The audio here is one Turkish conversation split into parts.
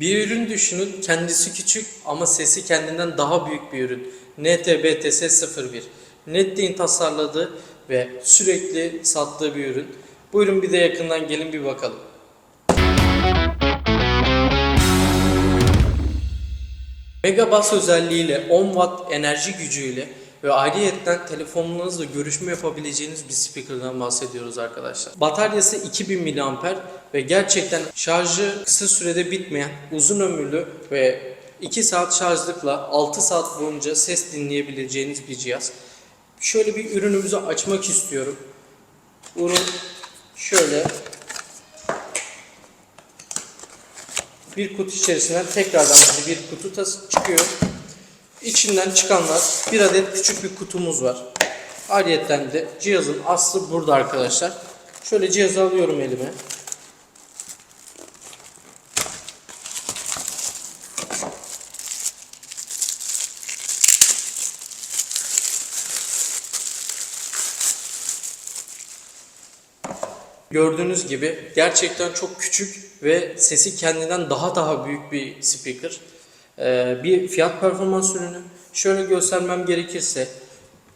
Bir ürün düşünün, kendisi küçük ama sesi kendinden daha büyük bir ürün. NTBTS 01. Netliğin tasarladığı ve sürekli sattığı bir ürün. Buyurun bir de yakından gelin bir bakalım. Megabus özelliğiyle 10 watt enerji gücüyle ve ayrıyetten telefonunuzla görüşme yapabileceğiniz bir speaker'dan bahsediyoruz arkadaşlar. Bataryası 2000 mAh ve gerçekten şarjı kısa sürede bitmeyen, uzun ömürlü ve 2 saat şarjlıkla 6 saat boyunca ses dinleyebileceğiniz bir cihaz. Şöyle bir ürünümüzü açmak istiyorum. Ürün şöyle bir kutu içerisinden tekrardan bir kutu çıkıyor. İçinden çıkanlar bir adet küçük bir kutumuz var. Ayrıyeten de cihazın aslı burada arkadaşlar. Şöyle cihazı alıyorum elime. Gördüğünüz gibi gerçekten çok küçük ve sesi kendinden daha daha büyük bir speaker. Ee, bir fiyat performans ürünü. Şöyle göstermem gerekirse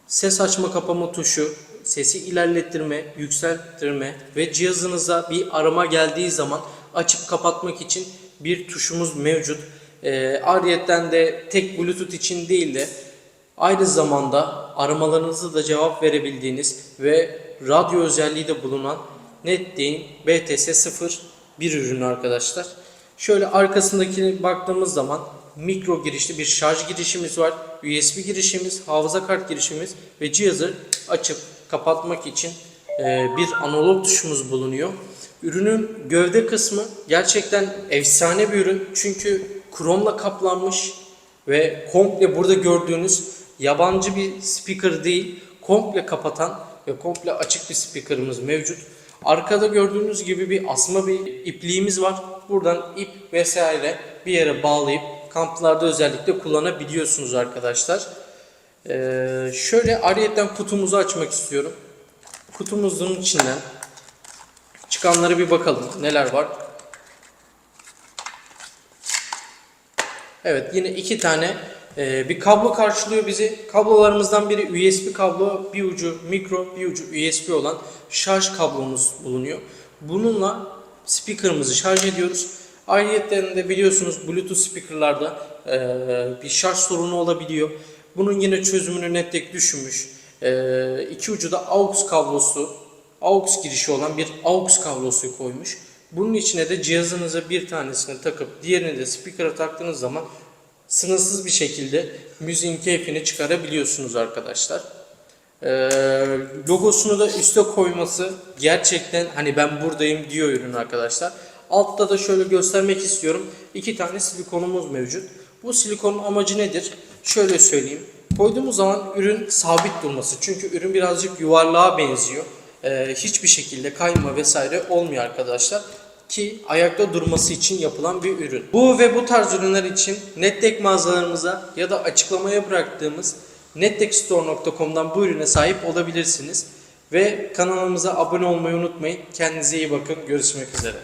ses açma kapama tuşu, sesi ilerlettirme, yükselttirme ve cihazınıza bir arama geldiği zaman açıp kapatmak için bir tuşumuz mevcut. Ee, ayrıyetten de tek Bluetooth için değil de Aynı zamanda aramalarınızı da cevap verebildiğiniz ve radyo özelliği de bulunan Netgear BTS 0 bir ürün arkadaşlar. Şöyle arkasındaki baktığımız zaman mikro girişli bir şarj girişimiz var. USB girişimiz, hafıza kart girişimiz ve cihazı açıp kapatmak için e, bir analog tuşumuz bulunuyor. Ürünün gövde kısmı gerçekten efsane bir ürün. Çünkü kromla kaplanmış ve komple burada gördüğünüz yabancı bir speaker değil, komple kapatan ve komple açık bir speakerımız mevcut. Arkada gördüğünüz gibi bir asma bir ipliğimiz var. Buradan ip vesaire bir yere bağlayıp kamplarda özellikle kullanabiliyorsunuz arkadaşlar. Ee, şöyle ayrıyetten kutumuzu açmak istiyorum. Kutumuzun içinden çıkanları bir bakalım neler var. Evet yine iki tane e, bir kablo karşılıyor bizi. Kablolarımızdan biri USB kablo, bir ucu mikro, bir ucu USB olan şarj kablomuz bulunuyor. Bununla speaker'ımızı şarj ediyoruz. Ayrıca biliyorsunuz Bluetooth speaker'larda e, bir şarj sorunu olabiliyor. Bunun yine çözümünü Nettek düşünmüş. E, iki ucu da AUX kablosu, AUX girişi olan bir AUX kablosu koymuş. Bunun içine de cihazınıza bir tanesini takıp diğerini de speaker'a taktığınız zaman sınırsız bir şekilde müziğin keyfini çıkarabiliyorsunuz arkadaşlar. Ee, logosunu da üste koyması gerçekten hani ben buradayım diyor ürün arkadaşlar. Altta da şöyle göstermek istiyorum. İki tane silikonumuz mevcut. Bu silikonun amacı nedir? Şöyle söyleyeyim. Koyduğumuz zaman ürün sabit durması. Çünkü ürün birazcık yuvarlığa benziyor. Ee, hiçbir şekilde kayma vesaire olmuyor arkadaşlar ki ayakta durması için yapılan bir ürün. Bu ve bu tarz ürünler için Nettek mağazalarımıza ya da açıklamaya bıraktığımız nettekstore.com'dan bu ürüne sahip olabilirsiniz. Ve kanalımıza abone olmayı unutmayın. Kendinize iyi bakın. Görüşmek üzere.